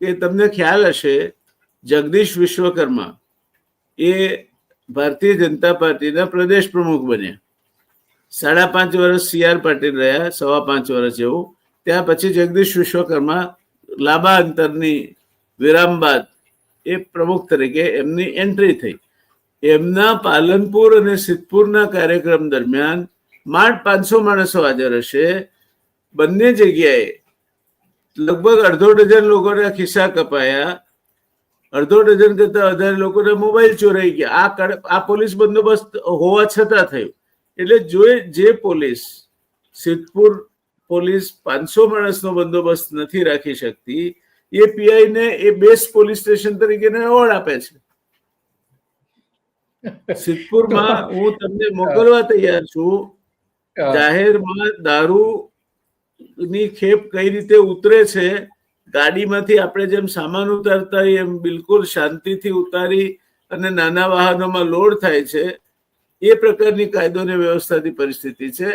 કે તમને ખ્યાલ હશે, જગદીશ વિશ્વકર્મા એ ભારતીય જનતા પાર્ટીના પ્રદેશ પ્રમુખ બન્યા. સાડા પાંચ વર્ષ સી આર પાટીલ રહ્યા, સવા પાંચ વર્ષ જેવું. ત્યાં પછી જગદીશ વિશ્વકર્મા લાંબા અંતરની વિરામ બાદ એ પ્રમુખ તરીકે એમની એન્ટ્રી થઈ. એમના પાલનપુર અને સિદ્ધપુરના કાર્યક્રમ દરમિયાન માંડ પાંચસો માણસો હાજર હશે. બંને જગ્યાએ લગભગ અડધો ડઝન લોકોના ખિસ્સા કપાયા. અડધો ડઝન કરતા વધારે લોકોના મોબાઈલ ચોરાઈ ગયા. આ આ પોલીસ બંદોબસ્ત હોવા છતાં થયું. એટલે જો જે પોલીસ સિદ્ધપુર પોલીસ પાંચસો માણસનો બંદોબસ્ત નથી રાખી શકતી એ પીઆઈ ને એ બેસ્ટ પોલીસ સ્ટેશન તરીકે એવોર્ડ આપે છે. સિદ્ધપુરમાં હું તમને મોકલવા તૈયાર છું. જાહેરમાં દારૂ ની ખેપ કઈ રીતે ઉતરે છે, ગાડીમાંથી આપણે જેમ સામાન ઉતારતા હોઈએ એમ બિલકુલ શાંતિથી ઉતારી અને નાના વાહનોમાં લોડ થાય છે, એ પ્રકારની કાયદો અને વ્યવસ્થાની પરિસ્થિતિ છે.